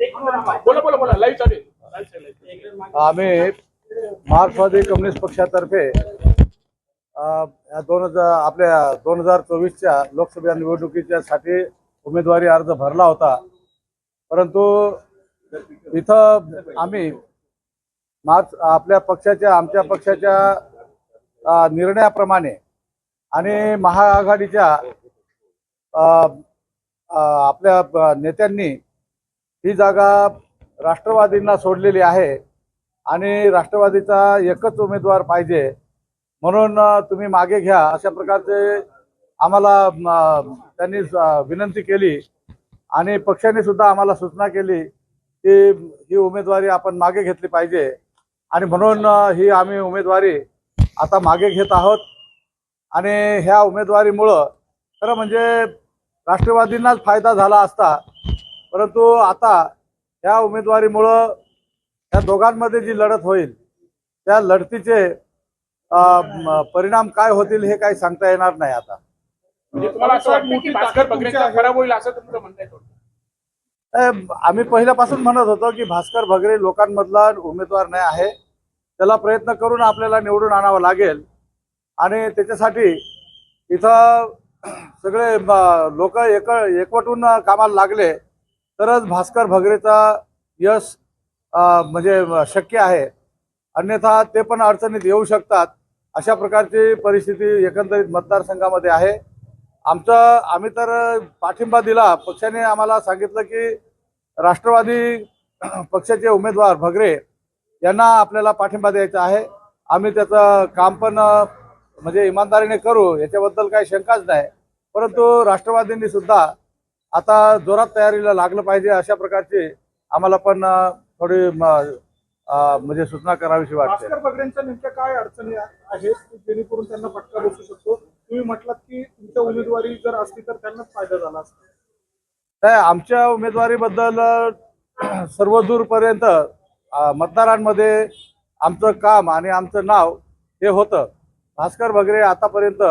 बोला बोला बोला लाईव्ह चालेल. आम्ही मार्क्सवादी कम्युनिस्ट पक्षातर्फे या दोन हजार आपल्या दोन हजार चोवीसच्या लोकसभा निवडणुकीच्या साठी उमेदवारी अर्ज भरला होता. परंतु इथं आम्ही मार्च आपल्या पक्षाच्या आमच्या पक्षाच्या निर्णयाप्रमाणे आणि महाआघाडीच्या आपल्या नेत्यांनी ही जागा राष्ट्रवादींना सोडलेली आहे आणि राष्ट्रवादीचा एकच उमेदवार पाहिजे म्हणून तुम्ही मागे घ्या. अशा प्रकारचे आम्हाला त्यांनी विनंती केली आणि पक्षाने सुद्धा आम्हाला सूचना केली की ही उमेदवारी आपण मागे घेतली पाहिजे. आणि म्हणून ही आम्ही उमेदवारी आता मागे घेत आहोत. आणि ह्या उमेदवारीमुळं खरं म्हणजे राष्ट्रवादींनाच फायदा झाला असता परंतु आता या उमेदवारीमुळं या दोघांमध्ये जी लढत होईल त्या लढतीचे परिणाम काय होतील हे काही सांगता येणार नाही आता. म्हणजे तुम्हाला असं वाटतं की भास्कर बगरेंचा खराब होईल असं तुमचं म्हणणं आहे थोडं. अ, आम्ही पहिल्यापासून म्हणत होतो की भास्कर भगरे लोकांमधला उमेदवार नाही आहे. त्याला प्रयत्न करून आपल्याला निवडून आणावं लागेल. आणि त्याच्यासाठी इथं सगळे लोक एक एकवटून कामाला लागले. तरच भास्कर भगरेचा यश म्हणजे शक्य आहे. अन्यथा ते पण अडचणीत येऊ शकतात. अशा प्रकारची परिस्थिती एकंदरीत मतदारसंघामध्ये आहे. आमचं आम्ही तर पाठिंबा दिला. पक्षाने आम्हाला सांगितलं की राष्ट्रवादी पक्षाचे उमेदवार भगरे यांना आपल्याला पाठिंबा द्यायचा आहे. आम्ही त्याचं काम पण म्हणजे इमानदारीने करू. याच्याबद्दल काही शंकाच नाही. परंतु राष्ट्रवादींनी सुद्धा आता जोरात तयारीला लागलं पाहिजे अशा प्रकारची आम्हाला पण थोडी म्हणजे सूचना करावीशी वाटते. बगरेंच्या नेमक्या काय अडचणी आहेत जेणेकरून त्यांना फटका बसू शकतो? तुम्ही म्हटलात की तुमच्या उमेदवारी जर असली तर त्यांनाच फायदा झाला असता. आमच्या उमेदवारीबद्दल अ, सर्वदूरपर्यंत अ, मतदारांमध्ये आमचं काम आणि आमचं नाव हे होतं. भास्कर बगरे आतापर्यंत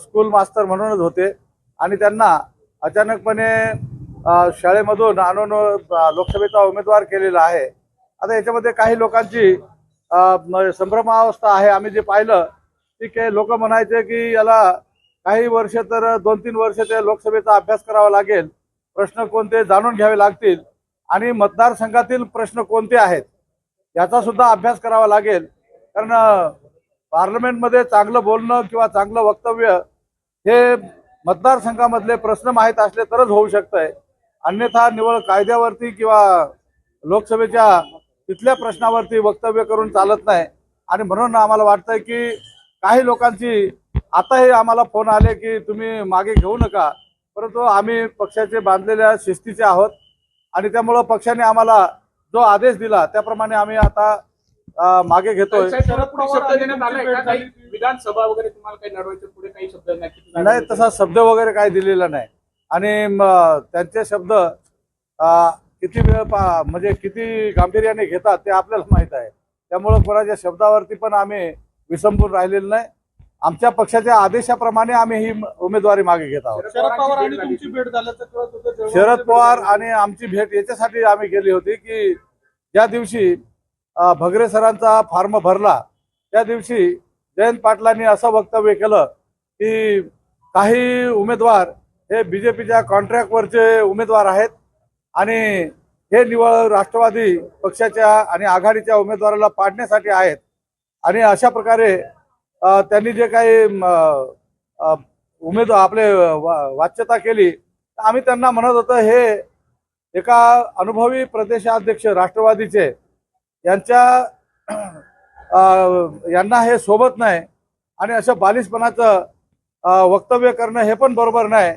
स्कूल मास्तर म्हणूनच होते आणि त्यांना अचानकपणे शाळेमधून आणून लोकसभेचा उमेदवार केलेला आहे. आता याच्यामध्ये काही लोकांची संभ्रमावस्था आहे. आम्ही जे पाहिलं ती काही लोक म्हणायचे की याला काही वर्ष तर दोन तीन वर्ष ते लोकसभेचा अभ्यास करावा लागेल. प्रश्न कोणते जाणून घ्यावे लागतील? आणि मतदारसंघातील प्रश्न कोणते आहेत? याचा सुद्धा अभ्यास करावा लागेल. कारण पार्लमेंटमध्ये चांगलं बोलणं किंवा चांगलं वक्तव्य हे मतदारसंघामधले प्रश्न माहीत असले तरच होऊ शकतंय. अन्यथा निवळ कायद्यावरती किंवा लोकसभेच्या तिथल्या प्रश्नावरती वक्तव्य करून चालत नाही. आणि म्हणून आम्हाला वाटतंय की काही लोकांची आताही आम्हाला फोन आले की तुम्ही मागे घेऊ नका. परंतु आम्ही पक्षाचे बांधलेल्या शिस्तीचे आहोत. आणि त्यामुळं पक्षाने आम्हाला जो आदेश दिला त्याप्रमाणे आम्ही आता मागे घेतोय. साहेब, शरद पुढे शब्द देण्यात आलाय का? काही विधानसभा वगैरे तुम्हाला काही लढवायचं पुढे काही शब्द नक्की नाही तसा शब्द वगैरे काही दिलेला नाही. आणि त्यांचे शब्द किती वेळ म्हणजे किती गांभीर्याने घेतात ते आपल्याला माहीत आहे. त्यामुळं कोणाच्या शब्दावरती पण आम्ही विसंबून राहिलेलो नाही. आमच्या पक्षाच्या आदेशाप्रमाणे आम्ही ही उमेदवारी मागे घेत आहोत. शरद पवार आणि तुमची भेट झाल्याचं कळत होतं जेव्हा- शरद पवार आणि आमची भेट याच्यासाठी आम्ही गेली होती की ज्या दिवशी भगरे सरांचा फॉर्म भरला त्या दिवशी जयंत पाटलांनी असं वक्तव्य केलं की काही उमेदवार हे बीजेपीच्या कॉन्ट्रॅक्टवरचे उमेदवार आहेत आणि हे निवळ राष्ट्रवादी पक्षाच्या आणि आघाडीच्या उमेदवाराला पाडण्यासाठी आहेत. आणि अशा प्रकारे त्यांनी जे काही उमेद आपले वा- वाच्यता केली तर आम्ही त्यांना म्हणत होतो हे एका अनुभवी प्रदेशाध्यक्ष राष्ट्रवादीचे यांच्या यांना हे सोबत नाही आणि अशा बालिशपणाचं वक्तव्य करणं हे पण बरोबर नाही.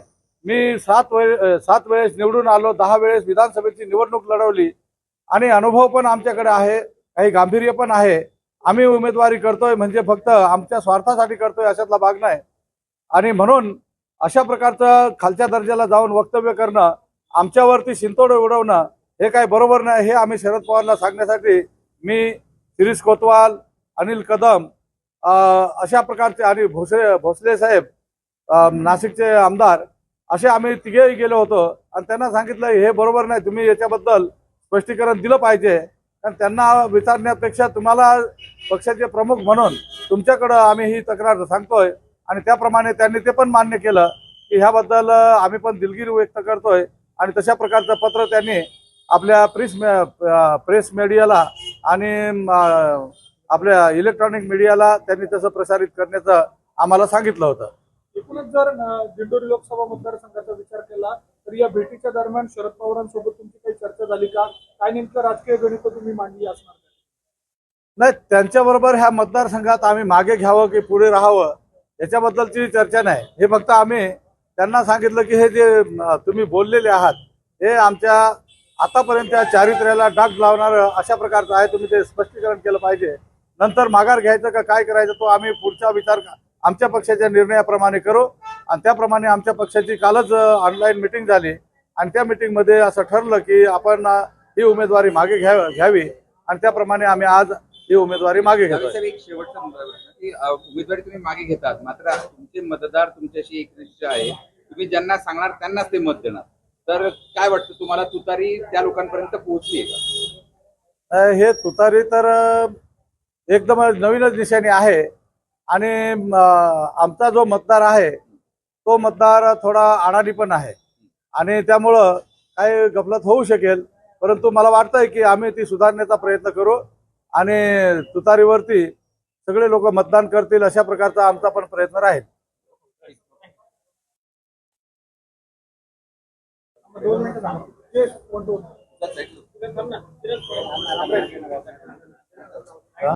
मी सात वे सात वेळेस निवडून आलो दहा वेळेस विधानसभेची निवडणूक लढवली आणि अनुभव पण आमच्याकडे आहे काही गांभीर्य पण आहे. आम्ही उमेदवारी करतोय म्हणजे फक्त आमच्या स्वार्थासाठी करतोय अशातला भाग नाही. आणि म्हणून अशा प्रकारचं खालच्या दर्जाला जाऊन वक्तव्य करणं आमच्यावरती शिंतोड उडवणं हे काही बरोबर नाही हे आम्ही शरद पवारला सांगण्यासाठी मी शिरीष कोतवाल अनिल कदम अशा प्रकारचे आणि भोसले भोसले साहेब नाशिकचे आमदार असे आम्ही तिघेही गेलो होतो. आणि त्यांना सांगितलं हे बरोबर नाही तुम्ही याच्याबद्दल स्पष्टीकरण दिलं पाहिजे. कारण त्यांना विचारण्यापेक्षा तुम्हाला पक्षाचे प्रमुख म्हणून तुमच्याकडं आम्ही ही तक्रार सांगतोय. आणि त्याप्रमाणे त्यांनी ते पण मान्य केलं की ह्याबद्दल आम्ही पण दिलगिरी व्यक्त करतोय. आणि तशा प्रकारचं पत्र त्यांनी आपल्या प्रेस प्रेस मीडियाला आणि आपल्या इलेक्ट्रॉनिक मीडियाला त्यांनी तसं प्रसारित करण्याचं आम्हाला सांगितलं होतं. एकूणच जर दिंडोरी लोकसभा मतदारसंघाचा विचार केला तर या भेटीच्या दरम्यान शरद पवारांसोबत तुमची काही चर्चा झाली का? काय नेमकं राजकीय गणित तुम्ही मांडली असणार? नाही त्यांच्याबरोबर ह्या मतदारसंघात आम्ही मागे घ्यावं की पुढे राहावं याच्याबद्दलची चर्चा नाही. हे फक्त आम्ही त्यांना सांगितलं की हे जे तुम्ही बोललेले आहात हे आमच्या आतापर्यंत चारित्र्याला डाग लावणारं अशा प्रकारचं आहे. तुम्ही ते स्पष्टीकरण केलं पाहिजे. नंतर माघार घ्यायचं का काय करायचं तो आम्ही पुढचा विचार आमच्या पक्षाच्या निर्णयाप्रमाणे करू. आणि त्याप्रमाणे आमच्या पक्षाची कालच ऑनलाईन मिटिंग झाली. आणि त्या मिटिंगमध्ये असं ठरलं की आपण ही उमेदवारी मागे घ्या घ्यावी. आणि त्याप्रमाणे आम्ही आज ही उमेदवारी मागे घेतो साहेब एक शेवटचा उमेदवारी तुम्ही मागे घेतात. मात्र तुमचे मतदार तुमच्याशी एकनिष्ठ आहे तुम्ही ज्यांना सांगणार त्यांनाच ते मत देणार. तर काय वाटतं तुम्हाला तुतारी त्या लोकांपर्यंत पोहोचली का? हे तुतारी तर एकदम नवीनच दिशेने आहे. आणि आमचा जो मतदार आहे तो मतदार थोडा अडाणी पण आहे. आणि त्यामुळं काही गफलत होऊ शकेल. परंतु मला वाटतंय की आम्ही ती सुधारण्याचा प्रयत्न करू. आणि तुतारीवरती सगळे लोक मतदान करतील अशा प्रकारचा आमचा पण प्रयत्न राहील. दोन मिनिटं थांबा. one. त्या साईडला.